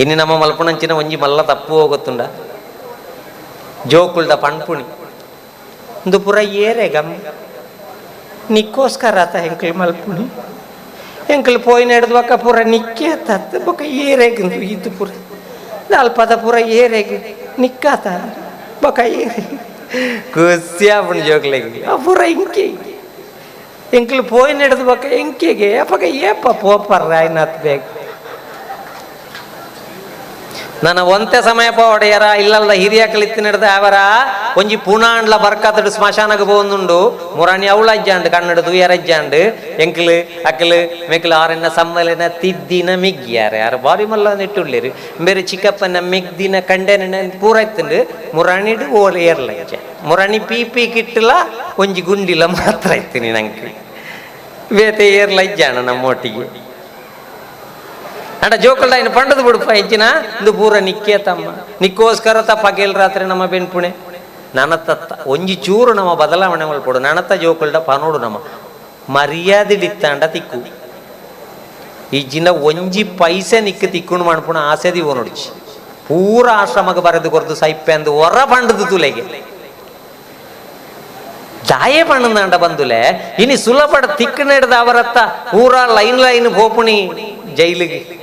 ಇನ್ನು നമ്മ ಮಲ್ಪುಣಂಚಿನ ಒಂಜಿ ಮಲ್ಲ ತಪ್ಪು ಹೋಗುತ್ತುಂಡ ಜೋಕುಲ್ದ ಪಣ್ಪುಣಿ ಇಂದು ಪುರ ಏರೆ ಗಮ್ ನಿಕ್ಕೋಸ್ಕರ ಆತ ಹೆಂಕಲ್ ಮಲ್ಪುಣಿ ಹೆಂಕಲ್ ಪೋಯಿ ನಡೆದ್ವಕ್ಕ ಪುರ ನಿಕ್ಕೆ ತತ್ತ ಬೊಕ ಏರೆಗಿಂದು ಇದು ಪುರ ಅಲ್ಪದ ಪುರ ಏರೆಗೆ ನಿಕ್ಕಾತ ಬೊಕ ಏರೆ ಖುಷಿ ಆಪುಣ್ ಜೋಕ್ಲೆಗೆ ಆ ಪುರ ಇಂಕೆ ಎಂಕಲ್ ಪೋಯಿ ನಡೆದು ಬೊಕ ಎಂಕೆಗೆ ಅಪ್ಪಗ ಏಪ ಪೋಪರ್ ರಾಯ್ನಾಥ್ ಬೇಕು ನನ್ನ ಒಂತೆ ಸಮಯಪ ಒಡೆಯರ ಇಲ್ಲಲ್ಲ ಹಿರಿಯ ಕಲಿತಿ ನಡೆದ ಅವರ, ಒಂಜಿ ಪುಣಾಂಡ್ಲ ಬರ್ಕಾತಡು ಸ್ಮಶಾನಕ್ಕೆ ಬಂದುಂಡು. ಮುರಾಣಿ ಅವಳ ಅಜ್ಜಾಂಡು ಕನ್ನಡ ದುಯ್ಯರ ಅಜ್ಜಾಂಡು. ಎಂಕ್ಲು, ಅಕ್ಲು, ಮೆಕ್ಲು ಆರನ್ನ ಸಮ್ಮಲಿನ ತಿದ್ದಿನ ಮಿಗ್ಗಿಯಾರೆ ಯಾರು ಬಾರಿ ಮಲ್ಲ ನೆಟ್ಟುಳ್ಳೇರು ಬೇರೆ ಚಿಕ್ಕಪ್ಪನ ಮಿಗ್ದಿನ ಕಂಡೆನ ಇತ್ತುಂಡು ಮುರಾಣಿಡು ಓಲೆಯರ್ಲ ಅಜ್ಜ ಮುರಾಣಿ ಪಿಪಿ ಪೀ ಕಿಟ್ಟಲ, ಒಂಜಿ ಗುಂಡಿಲ ಮಾತ್ರ ಇರ್ತೀನಿ ನಂಗೆ. ಬೇತೆ ಏರ್ಲ ಅಜ್ಜಾಣ ನಮ್ಮೊಟ್ಟಿಗೆ. ಅಂಡ ಜೋಕಲ್ಡ ಇನ್ನು ಪಂಡದು ಬಿಡುಪ ಹೆಚ್ಚಿನ. ಇದು ಪೂರ ನಿಕ್ಕೆ ತಮ್ಮ. ನಿಕ್ಕೋಸ್ಕರ ತಪ್ಪ ರಾತ್ರೆ ನಮ್ಮ ಬೆನ್ಪುಣೆ. ನನತ್ತ ಒಂಜಿ ಚೂರು ನಮ್ಮ ಬದಲಾವಣೆ ಮಲ್ಪಡು ನನತ್ತ ಜೋಕಲ್ಡ ಪನೋಡು ನಮ್ಮ. ಮರ್ಯಾದೆ ಡಿತ್ತಾಂಡ ತಿಕ್ಕು. ಈ ಜಿನ ಒಂಜಿ ಪೈಸೆ ನಿಕ್ಕ ತಿಕ್ಕೊಂಡು ಮಾಡ್ಪುಣ ಆಸೆದಿ ಓ ನೋಡಿಚಿ. ಪೂರ ಆಶ್ರಮಕ್ಕೆ ಬರೆದು ಕೊರ್ದು ಸೈಪೆ ಅಂದು ಹೊರ ಪಂಡದು ತುಲೆಗೆ. ದಾಯ ಪಣ್ಣಂದಾಂಡ ಬಂದುಲೆ. ಇನಿ ಸುಲಭ ತಿಕ್ಕ ನಡೆದ ಅವರತ್ತ. ಪೂರ ಲೈನ್ ಲೈನ್ ಹೋಪುಣಿ ಜೈಲಿಗೆ.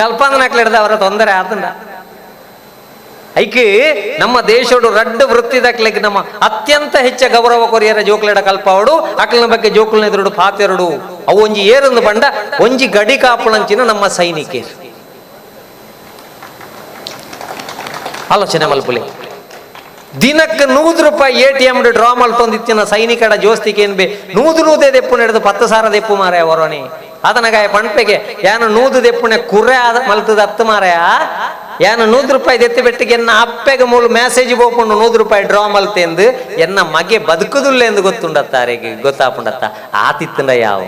ಕಲ್ಪಂದನಕ್ಲೆಡ್ದ ಅವರ ತೊಂದರೆ ಆತಂಡ. ಐಕಿ, ನಮ್ಮ ದೇಶಡು ವೃತ್ತಿ ವೃತ್ತಿದಕ್ಲೆಗ್ ನಮ್ಮ ಅತ್ಯಂತ ಹೆಚ್ಚ ಗೌರವ ಕೊರಿಯರ ಜೋಕ್ಲೆಡ ಕಲ್ಪವಡು ಅಕ್ಲಿನ ಬಗ್ಗೆ ಜೋಕ್ಲನ ಎದುರುಡು ಪಾತೆರಡು ಅವು ಒಂಜಿ ಏರೊಂದು ಬಂಡ, ಒಂಜಿ ಗಡಿ ಕಾಪುಳಂಚಿನ ನಮ್ಮ ಸೈನಿಕರು. ಆಲೋಚನೆ ಮಲ್ಪುಲಿ. ದಿನಕ್ಕೆ ನೂದು ರೂಪಾಯಿ ಎ ಟಿ ಎಂ ಡ್ರಾ ಮಲ್ತೊಂದಿತ್ತಿನ ಸೈನಿಕಡ ಜೋಸ್ತಿಗೆ ಏನ್ ಬೇ, ನೂದು ನೂದೆ ದೆಪ್ಪು ನಡೆದು ಪತ್ತು ಸಾರ ದೆಪ್ಪು ಮಾರಾಯ ವರೋಣಿ. ಅದನಗಾಯ ಪಣಪೆಗೆ ಏನು ನೂದು ದೆಪ್ಪುನೆ ಕುರ್ರೆ ಆದ ಮಲ್ತದ ಹತ್ತು ಮಾರಾಯ ಏನು ನೂದು ರೂಪಾಯಿ ದೆತ್ತಿ ಬೆಟ್ಟಿಗೆ ಎನ್ನ ಅಪ್ಪೆಗೆ ಮೂಲ ಮೆಸೇಜ್ ಹೋಗ್ಕೊಂಡು ನೂದು ರೂಪಾಯಿ ಡ್ರಾ ಮಲ್ತೆಂದು ಎನ್ನ ಮಗೆ ಬದುಕುದಿಲ್ಲ ಎಂದು ಗೊತ್ತುಂಡತ್ತಾರೆಗೆ ಗೊತ್ತಾಪುಂಡತ್ತ. ಆತಿತ್ತಂಡ ಯಾವ?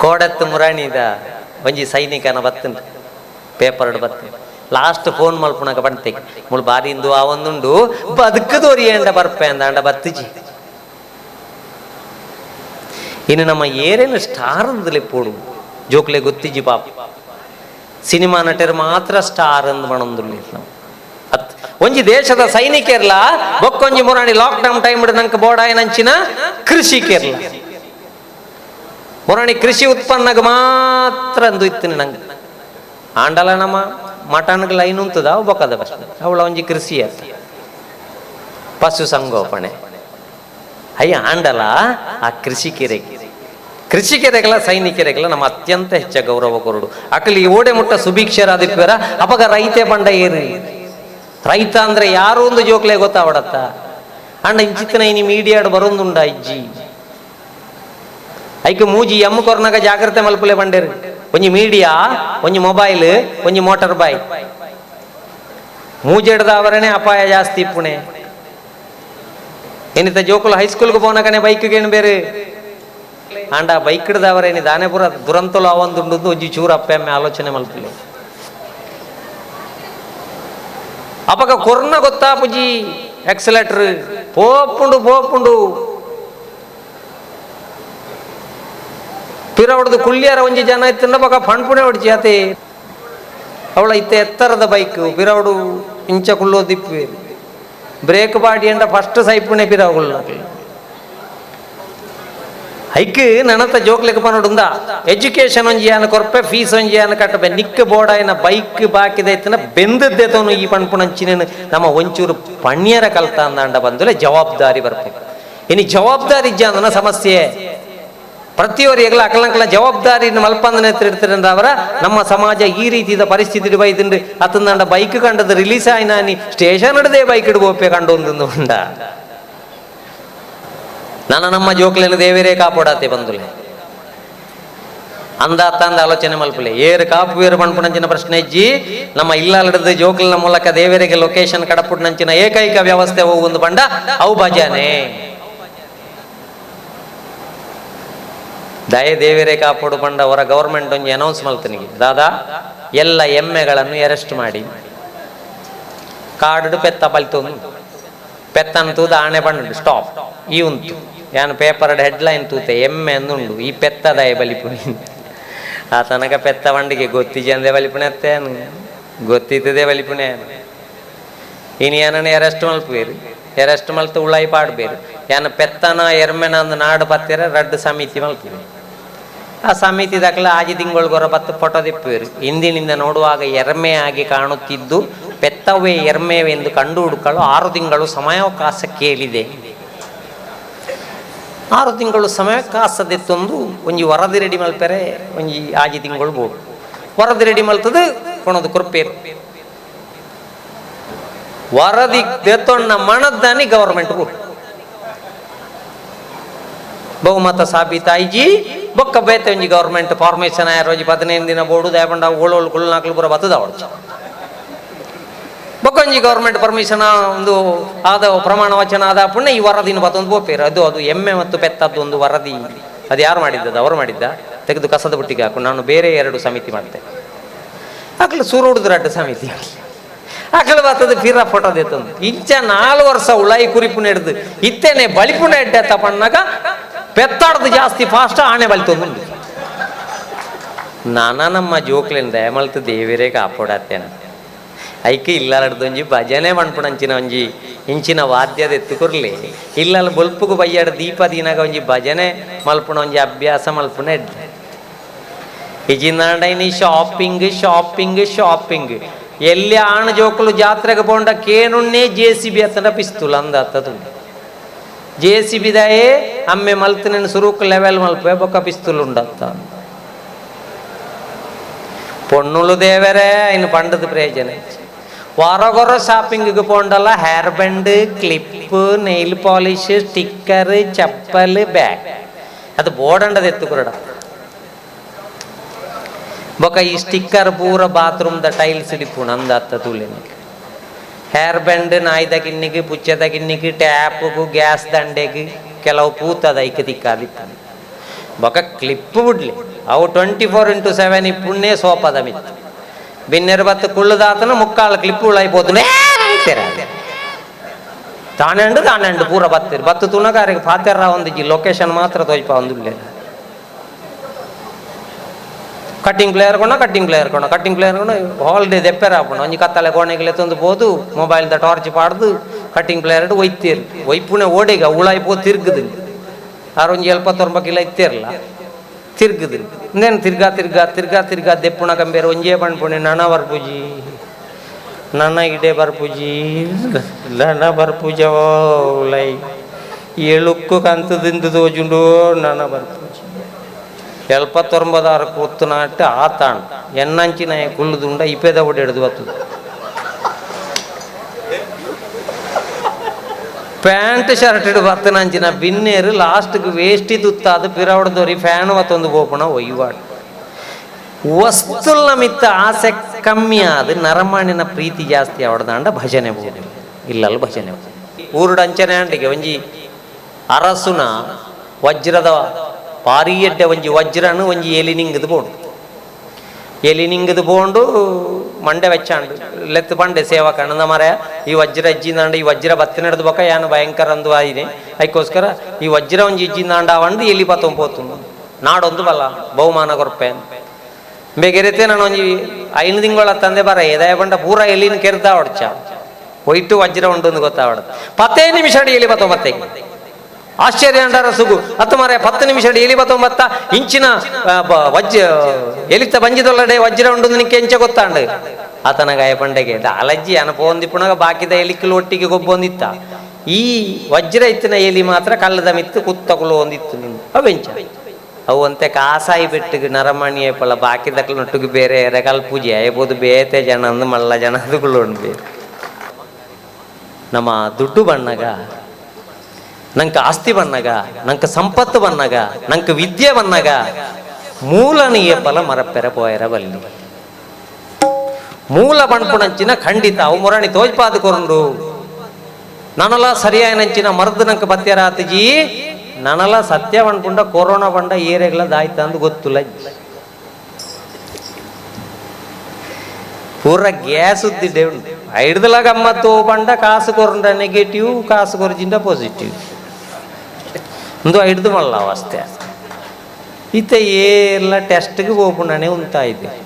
ಕೋಡತ್ತು ಮುರಾಣಿದ ಒಂಜಿ ಸೈನಿಕನ ಬತ್ತುಂಡು ಪೇಪರ್ ಬತ್ತು ಲಾಸ್ಟ್ ಫೋನ್ ಮಲ್ಪುನಗ ಬಂತೆಗೆ ಬಾರಿ ಇಂದು ಆ ಒಂದುಂಡು ಬದುಕದೋರಿ ಎಂಡ ಬರ್ಪೆ ಅಂದ ಅಂಡ ಬತ್ತಿಜಿ ಇನ್ನು ನಮ್ಮ ಏರೇನು ಸ್ಟಾರ್ ಅಂದಲೆ ಪೋಡು ಜೋಕ್ಲೆ ಗೊತ್ತಿಜಿ ಪಾಪ. ಸಿನಿಮಾ ನಟರು ಮಾತ್ರ ಸ್ಟಾರ್ ಅಂದ್ ಅತ್, ಒಂಜಿ ದೇಶದ ಸೈನಿಕರ್ಲ ಬೊಕ್ಕೊಂಜಿ ಮುರಾಣಿ ಲಾಕ್ಡೌನ್ ಟೈಮ್ ನಂಚಿನ ಕೃಷಿ ಕೇರ್ಲ. ಮುರಾಣಿ ಕೃಷಿ ಉತ್ಪನ್ನಗ ಮಾತ್ರ ಅಂದು ಇತ್ತು ನಂಗೆ. ಆಂಡಲ ನಮ್ಮ ಮಟನ್ಗೆ ಲೈನ್ ಉಂತದ? ಬಕದ ಅವಳ ಒಂಜಿ ಕೃಷಿ ಅಂತ. ಪಶು ಸಂಗೋಪಣೆ ಅಯ್ಯ ಆಂಡಲ, ಆ ಕೃಷಿಕೆರೆ ಕೃಷಿಕೆರೆಗಳ ಸೈನಿಕರೆಗಳ ನಮ್ಮ ಅತ್ಯಂತ ಹೆಚ್ಚ ಗೌರವ ಕೊರಡು. ಅಕಲಿ ಓಡೆ ಮುಟ್ಟ ಸುಭಿಕ್ಷರಾದಿಪ್ಯರ ಅಪಗ ರೈತೆ ಬಂಡ ಏರಿ. ರೈತ ಅಂದ್ರೆ ಯಾರು ಒಂದು ಜೋಕ್ಲೆ ಗೊತ್ತಾವಡತ್ತ? ಅಂಡ ಇಂಚಿತ್ತಿನ ಇನಿ ಮೀಡಿಯಾಡ್ ಬರೊಂದುಂಡ ಇಜ್ಜಿ ಐಕೆ ಮೂಜಿ ಎಮ್ಮ ಕೊರ್ನಾಗ ಜಾಗ್ರತೆ ಮಲ್ಪಲೆ ಬಂಡೇರು. ಒಂಜಿ ಮೀಡಿಯಾ, ಒಂಜಿ ಮೊಬೈಲ್, ಒಂಜಿ ಮೋಟಾರ್ ಬೈಕ್. ಮೂಜೆಡ್ದವರನೇ ಅಪಾಯ ಜಾಸ್ತಿ ಪುಣೆ. ಏನಿತ ಜೋಕುಲು ಹೈಸ್ಕೂಲ್ಗೆ ಪೋನಕನೆ ಬೈಕ್ ಏನು ಬೇರೆ? ಆಂಡ ಬೈಕ್ ಹಿಡ್ದವರೇನಿ ದಾನೆ ಪುರ ದುರಂತಲು ಅವಂದುಂಡು ಒಂಜಿ ಚೂರು ಅಪ್ಪೆಮ್ಮೆ ಆಲೋಚನೆ ಮಲ್ಪಲೆ. ಅಪಕ ಕೊರ್ನ ಗೊತ್ತಾ ಪುಜಿ ಎಕ್ಸಲೇಟರ್ ಪೋಪುಂಡು ಪೋಪುಂಡು. ಪಿರ ಹೊಡೆದು ಕುಳ್ಳಿಯರ ಒಂಜಿ ಜನ ಇತ್ತಂಡ ಬಕ ಫಣ್ಪುಣೆ ಹೊಡ್ಜಿ ಅತಿ. ಅವಳ ಇತ್ತ ಎತ್ತರದ ಬೈಕ್ ಪಿರವಡು ಇಂಚ ಕುಳ್ಳೋ ದಿಪ್ಪಿ. ಬ್ರೇಕ್ ಬಾಡಿ ಅಂಡ ಫಸ್ಟ್ ಸೈಪುಣೆ ಪಿರವುಳ್ಳ ಐಕ್ ನನತ ಜೋಕ್ಲೆಗ್ ಪನೋಡುಂದ ಎಜುಕೇಶನ್ ಒಂಜಿ ಯಾನ ಕೊರ್ಪೆ ಫೀಸ್ ಒಂಜಿ ಯಾನ ಕಟ್ಟಬೇ ನಿಕ್ಕ ಬೋಡಾಯನ ಬೈಕ್ ಬಾಕಿದ ಇತ್ತನ ಬೆಂದದ್ದೆತವನು ಈ ಪಣ್ಪುಣಂಚಿನ ನಮ್ಮ ಒಂಚೂರು ಪಣ್ಯರ ಕಲ್ತ ಅಂದ ಬಂದುಲೆ ಜವಾಬ್ದಾರಿ ಬರ್ಬೇಕು ಇನಿ ಜವಾಬ್ದಾರಿ ಇಜ್ಜ ಸಮಸ್ಯೆ. ಪ್ರತಿಯೊರಿಗೆಲ್ಲ ಅಕಲಂಕಲ ಜವಾಬ್ದಾರಿ ಮಲ್ಪಂದನೆ ಇರ್ತಾರೆ ಅವರ, ನಮ್ಮ ಸಮಾಜ ಈ ರೀತಿಯ ಪರಿಸ್ಥಿತಿ ಬೈದಿಂಡು ಅತ್ತಂದ ಬೈಕ್ ಕಂಡದ ರಿಲೀಸ್ ಆಯ್ನ ನೀ ಸ್ಟೇಷನ್ ಹಿಡ್ದೆ ಬೈಕ್ ಹಿಡ್ಬೋಪೆ ಕಂಡೊಂದು ಉಂಡ. ನನ್ನ ನಮ್ಮ ಜೋಕ್ಲೆಲ್ಲ ದೇವೇರೇ ಕಾಪಾಡತ್ತೆ ಬಂದುಲೆ. ಅಂದ ತಂದ ಆಲೋಚನೆ ಮಲ್ಪಲೆ. ಏರು ಕಾಪು, ಏರು ಪಣ್ಪುನಂಚಿನ ಪ್ರಶ್ನೆ ಇಜ್ಜಿ, ನಮ್ಮ ಇಲ್ಲಡದ ಜೋಕ್ಲಿನ ಮೂಲಕ ದೇವರಿಗೆ ಲೊಕೇಶನ್ ಕಡಪುಟ್ನಂಚಿನ ಏಕೈಕ ವ್ಯವಸ್ಥೆ ಹೋಗುಂದು ಬಂಡ, ಅವು ಭಜನೆ. ದಯ ದೇವರೇ ಕಾಪಾಡು ಬಂಡ ಅವರ ಗೌರ್ಮೆಂಟ್ ಒಂದು ಅನೌನ್ಸ್ ಮಾಡ್ತೀನಿ ದಾದಾ, ಎಲ್ಲ ಎಮ್ಮೆಗಳನ್ನು ಅರೆಸ್ಟ್ ಮಾಡಿ. ಕಾಡು ಪೆತ್ತ ಬಲ್ತು ಪೆತ್ತನ ತೂದ ಆಣೆ ಬಂಡು ಸ್ಟಾಪ್ ಈ ಉಂಟು. ಯಾನು ಪೇಪರ್ ಹೆಡ್ಲೈನ್ ತೂತೆ, ಎಮ್ಮೆ ಅಂದುಂಡು ಈ ಪೆತ್ತ ದಯ ಬಲಿಪುಣಿ ಆ ತನಕ ಪೆತ್ತ ವಂಡಿಗೆ ಬಲಿಪುಣೆ ಅತ್ತೇನು ಗೊತ್ತಿದ್ದದೆ ಬಲಿಪುಣೆ ಇನ್ನು ಏನನ್ನ ಎರೆಸ್ಟ್ ಮಲ್ಪೇರು ಎರೆಸ್ಟ್ ಮಲ್ತು ಉಳಾಯಿ ಪಾಡ್ಬೇರು. ಏನ ಪೆತ್ತನ, ಎರ್ಮೆನ ಅಂದು ನಾಡು ಪತ್ತಿರ ರಡ್ಡು ಸಮಿತಿ ಮಲ್ಪೇರು ಆ ಸಮಿತಿ ದಾಖಲೆ ಆಜಿ ತಿಂಗಳು ಗೊರ ಬತ್ತು ಫೋಟೋ ದಿಪ್ಪೇರು ಹಿಂದಿನಿಂದ ನೋಡುವಾಗ ಎರ್ಮೆ ಆಗಿ ಕಾಣುತ್ತಿದ್ದು ಪೆತ್ತವೇ ಎರ್ಮೆವೆಂದು ಕಂಡು ಹುಡುಕಲು ಆರು ತಿಂಗಳು ಸಮಯಾವಕಾಶ ಕೇಳಿದೆ. ಆರು ತಿಂಗಳು ಸಮಯಕ್ಕಾಸದೆತ್ತೊಂದು ಒಂಜಿ ವರದಿ ರೆಡಿ ಮಲ್ಪೆರೆ, ಒಂಜಿ ಆಜಿ ತಿಂಗಳು ಬೋಡು. ವರದಿ ರೆಡಿ ಮಲ್ತದು, ಕೊಣದು ಕೊರ್ಪೇರು. ವರದಿ ದೆತ್ತೊಣ್ಣ ಮಣದ್ದಾನಿ ಗವರ್ಮೆಂಟ್ ಬಹುಮತ ಸಾಬೀತಾಯ್ಜಿ. ಬೊಕ್ಕ ಬೇತೆ ಒಂಜಿ ಗೌರ್ಮೆಂಟ್ ಫಾರ್ಮೇಶನ್ ಆಯ ರೋಜಿ ಪದಿನೈದು ದಿನ ಬೋಡು ದಯಬಂಡ ಓಳೋಳು ನಾಲ್ಕು ಪೂರ ಬತ್ತದ ಅವಳು ಬೊಕ್ಕೊಂಜಿ ಗೌರ್ಮೆಂಟ್ ಪರ್ಮಿಷನ್ ಒಂದು ಆದ ಪ್ರಮಾಣ ವಚನ ಆದ ಪುಣ್ಯ ಈ ವರದಿನ ಬತ್ತೊಂದು ಬೋಪೇರು ಅದು ಅದು ಎಮ್ಮೆ ಮತ್ತು ಪೆತ್ತದ್ದು ಒಂದು ವರದಿ. ಅದು ಯಾರು ಮಾಡಿದ್ದದು? ಅವರು ಮಾಡಿದ್ದ? ತೆಗೆದು ಕಸದ ಬುಟ್ಟಿಗೆ ಹಾಕು. ನಾನು ಬೇರೆ ಎರಡು ಸಮಿತಿ ಮಾಡ್ತೆ. ಆಕಳು ಸೂರು ರಡ್ಡು ಸಮಿತಿ ಆಕಳು ಬರ್ತದ ಫಿರ ಫೋಟೋ ದೇತಂದು ಇಂಚ ನಾಲ್ ವರ್ಷ ಉಳಾಯಿ ಕುರಿಪು ನೆಡ್ದು ಇತ್ತೇನೆ ಬಳಿಪುನ ಎಡ್ಡೆ ತಪಣ್ಣಾಗ ಪೆತ್ತಾಡ್ದು ಜಾಸ್ತಿ ಫಾಸ್ಟ್ ಆಣೆ ಬಲಿತೊಂದು ನಾನ ನಮ್ಮ ಜೋಕ್ಲೆನ್ ದಯಮಲ್ತು ದೇವಿರೇ ಕಾಪಾಡತ್ತೇನ ಐಕೆ ಇಲ್ಲಾರಡ್ದೊಂಜಿ ಭಜನೆ ಮಣ್ಪುಣಂಚಿನ ಒಂಜಿ ಇಂಚಿನ ವಾದ್ಯದ ಎತ್ತುಕೊರ್ಲಿ ಇಲ್ಲಲ್ಲಿ ಬೊಲ್ಪುಗು ಬಯ್ಯಾಡ ದೀಪ ದೀನಾಗ ಒಂಜಿ ಭಜನೆ ಮಲ್ಪುಣ ಒಂಜಿ ಅಭ್ಯಾಸ ಮಲ್ಪುಣ ಎಡ್ಡೆ ಇಜಿಂದಾಂಡೈನಿ ಶಾಪಿಂಗ್ ಶಾಪಿಂಗ್ ಶಾಪಿಂಗ್ ಎಲ್ಲಿ ಆಣ ಜೋಕುಲು ಜಾತ್ರೆಗೆ ಪೋಂಡ ಕೇನುಣ್ಣೆ ಜೆ ಸಿ ಬಿ ಅತ್ತನ ಪಿಸ್ತುಲ್ ಅಂದ ಅತ್ತದು ಜೆ ಸಿ ಅಮ್ಮೆ ಮಲ್ತುನೆನ್ ಸುರುಕುಲು ಲೆವೆಲ್ ಮಲ್ಪೆ ಬೊಕ ಪಿಸ್ತುಲು ಉಂಡು ಅಂತ ಪೊನ್ನುಲು ದೇವೆರೆ ಐನ್ ಪಂಡದ್ ಪ್ರಯೋಜನ ಇಚ್ ಶಾಪಿಂಗ್ ಗ್ ಪೋಂಡಲ hair band clip nail polish sticker chappal bag ಅದು ಬೋಡಂಡ ದೆತ್ತ್ ಕುರುಡ. ಬೊಕ ಈ ಸ್ಟಿಕ್ಕರ್ ಪೂರ ಬಾತ್ರೂಮ್ ದ ಟೈಲ್ಸ್ ಡಿಪ್ಪುಂಡು ಅಂದ್ ತೂಲು ಹೇರ್ ಬೆಂಡ್ ನಾಯಿದ ಗಿನ್ನಿಗ್, ಪುಚ್ಚೆದ ಟ್ಯಾಪ್ ಗ್ ಗ್ಯಾಸ್ ದಂಡೆಗೆ. ಕೆಲವು ಪೂತದ ಐಕದಿಕ್ಕಾದಿತ್ತ ಬೊಕ ಕ್ಲಿಪ್ ಬಿಡ್ಲಿ. ಅವು ಟ್ವೆಂಟಿ ಫೋರ್ ಇಂಟು ಸೆವೆನ್ ಈ ಪುಣ್ಯ ಸೋಪದ ಮಿತ್ತ. ಬಿನ್ನೆರಬತ್ತು ಕುಳ್ಳದಾತನ ಮುಕ್ಕಾಲು ಕ್ಲಿಪ್ ಉಳಾಯ್ಬೋದುನೇ. ತಾನೆಂಡು ತಾನೆಂಡು ಪೂರ ಬತ್ತಿರಿ. ಬತ್ತು ತುಣಗಾರಿಗೆ ಪಾತ್ಯರ ಒಂದು ಲೊಕೇಶನ್ ಮಾತ್ರ ತೋಯ್ಪ ಒಂದು ಕಟ್ಟಿಂಗ್ ಪ್ಲೇಯರ್ ಕೊಣ ಕಟ್ಟಿಂಗ್ ಪ್ಲೇಯರ್ ಕೊಣ ಕಟ್ಟಿಂಗ್ ಪ್ಲೇಯರ್ ಹಾಲ್ ಡೇ ದೆಪ್ಪೆರ ಆಪಣ ಒಂಜಿ ಕತ್ತಲೆ ಕೋಣೆಗೆ ತಂದು ಹೋದು ಮೊಬೈಲ್ ದ ಟಾರ್ಚ್ ಪಾಡ್ದು ಕಟ್ಟಿಂಗ್ ಪ್ಲೇಯರ್ ಒಯ್ತೀರ್. ಒಯ್ಪುಣೆ ಓಡಿಗ, ಉಳಾಯ್ಪೋ ತಿರ್ಗದು. ಆರೊಂಜಿ ಎಲ್ಪತ್ತೊಂಬ ಕಿಲ ಇತ್ತಿರಲ್ಲ ತಿರ್ಗದು. ಇನ್ನೇನು ತಿರ್ಗಾ ತಿರ್ಗಾ ತಿರ್ಗಾ ತಿರ್ಗಾ, ದೆಪ್ಪುಣ ಕಂಬೇರು, ಒಂಜೇ ಪಣ್ಪುಣೆ ನನ ಬರ್ಪುಜಿ. ನನ್ನ ಇಡೆ ಬರ್ಪುಜಿ. ನನ ಬರ್ಪುಜವೋಲೈ ಎಳುಕ್ಕು ಕಂತದಿಂದ ತೋಜುಂಡು, ನನ ಬರ್ಪುಜಿ ಎಲ್ಪತ್ತೊಂಬದಾರು ಕೂತು ನಾಟ್ಟು ಆತಾಣ. ಎನ್ನಂಚಿನ ಕುಲ್ಲುದುಂಡ ಇಪೆದ ಹಿಡಿದು ಬರ್ತದೆ ಪ್ಯಾಂಟ್ ಶರ್ಟ್ ಇಡು ಬರ್ತನಂಚಿನ ಬಿನ್ನೇರು ಲಾಸ್ಟ್ಗೆ ವೇಸ್ಟಿ ತುತ್ತಾದ ಪಿರವಡ್ದೋರಿ ಫ್ಯಾನ್ ಮತ್ತೊಂದು ಬೋಪಣ ಒಯ್ಯುವಾಡ. ವಸ್ತುಲ್ಲ ಮಿತ್ತ ಆಸೆ ಕಮ್ಮಿ ಆದ ನರಮಾಣಿನ ಪ್ರೀತಿ ಜಾಸ್ತಿ ಅವಡ್ದಾಂಡ ಭಜನೆ ಬೋದು ಇಲ್ಲಲ್ಲ ಭಜನೆ ಊರುಡು ಅಂಚನೆ ಒಂಜಿ ಅರಸುನ ವಜ್ರದ ಪಾರಿಯಡ್ಡೆ ಒಂಜಿ ವಜ್ರನು ಒಂಜಿ ಎಲಿನಿಂಗದು ಬೋಡು. ಎಲಿನಿಂಗದು ಬೋಂಡು, ಮಂಡೆ ವೆಚ್ಚಾಂಡು. ಲೆತ್ತು ಪಂಡೆ ಸೇವಕ ಅಣ್ಣನ ಮರ ಈ ವಜ್ರ ಇಜ್ಜಿಂದಾಂಡ ಈ ವಜ್ರ ಬತ್ತಿನಡ್ದು ಬೊಕ ಯಾನು ಭಯಂಕರ ಅಂದು ಆಯಿನೆ. ಅದಕ್ಕೋಸ್ಕರ ಈ ವಜ್ರ ಒಂಜಿ ಇಜ್ಜಿಂದಾಂಡ ಅವಂಡು ಎಲಿ ಪತ್ತೊಂ ಪೋತುಂಡು ನಾಡೊಂದು ಬಲ್ಲ ಬಹುಮಾನ ಕೊರ್ಪೆ. ಬೇಗೆರೆತೆ ನಾನು ಒಂಜಿ ಐನು ತಿಂಗಳ ತಂದೆ ಬರ, ಎದಾಯ ಬಂಡ ಪೂರ ಎಲಿನ ಕೆರ್ದ ಹೊಡ್ಚ ಒಯ್ಟು ವಜ್ರ ಉಂಡು ಗೊತ್ತಾವಡ ಪತ್ತೇ ನಿಮಿಷ ಎಲಿ ಬತ್ತೊಂಬತ್ತೈ ಆಶ್ಚರ್ಯ ಸುಗು. ಹತ್ತು ಮರ, ಪತ್ತು ನಿಮಿಷ ಎಲಿ ಬತ್ತೊಂಬತ್ತ. ಇಂಚಿನ ವಜ್ ವಜ್ರ ಎಲಿತ ಬಂಜಿದೊಲ್ಲಡೆ ವಜ್ರ ಉಂಡು ನಿನಕ್ಕೆ ಎಂಚ ಗೊತ್ತಾಂಡ. ಆತನ ಗಾಯ ಪಂಡೆಗೆ ಅಲಜ್ಜಿ ಅನ ಪೋಂದಿ ಪುನಗ ಬಾಕಿದ ಎಲಿಕ್ಕಲು ಒಟ್ಟಿಗೆ ಗೊಬ್ಬೊಂದಿತ್ತ. ಈ ವಜ್ರ ಇತ್ತಿನ ಎಲಿ ಮಾತ್ರ ಕಲ್ಲದ ಮಿತ್ತು ಕುತ್ತಗಳು ಒಂದಿತ್ತು ನಿನ್ನ ಅವೆಂಚ ಅವು ಅಂತೆ ಕಾಸಾಯಿ ಬೆಟ್ಟಿಗೆ ನರಮಣಿ ಬಾಕಿ ದಕ್ಕಲು ಬೇರೆ ಎರಗಲ್ ಪೂಜೆ. ಅಯ್ಬೋದು ಬೇತೆ ಜನ ಅಂದು ಮಲ್ಲ ಜನ ಬೇರೆ. ನಮ್ಮ ದುಡ್ಡು ಬಣ್ಣಗ ನಂಗೆ ಆಸ್ತಿ ಬಣ್ಣಗ ನಂಗೆ ಸಂಪತ್ತು ಬಣ್ಣಗ ನಂಗೆ ವಿದ್ಯೆ ಬಣ್ಣಗ ಮೂಲನೀಯ ಫಲ ಮರಪ್ಪೆರ ಪೋಯರ ಬಲ್ಲಿ. ಮೂಲ ಬಣ್ಪುಣಂಚಿನ ಖಂಡಿತ ಅವು ಮೊರಣಿ ತೋಜ್ಪಾದ ಕೊರಂಡು. ನನಲ ಸರಿಯಾಯನಂಚಿನ ಮರ್ದು ನಂಗೆ ಬತ್ಯರ ಆತಜಿ ನನಲ ಸತ್ಯ ಬಣ್ಪುಂಡ ಕೊರೋನಾ ಬಂಡ ಏರೆಗ್ಲ ದಾಯ್ತ ಅಂದು ಗೊತ್ತುಲ್ಲ ಪೂರ ಗ್ಯಾಸ್ ಉದ್ದಿದ್ದೆ ಉಂಟು. ಐಡ್ದಲ ಗಮ್ಮತ್ತು ಬಂಡ ಕಾಸು ಕೊರಂಡ ನೆಗೆಟಿವ್, ಕಾಸು ಕೊರಜಿಂದ ಪಾಸಿಟಿವ್ ಐಡ್ದು ಮಲ್ಲ ಅವಸ್ಥೆ ಈತ ಏರ್ಲ ಟೆಸ್ಟ್ಗೆ ಹೋಗ್ಬಿಡಣೆ ಉಂತಾ ಇದ್ದೆ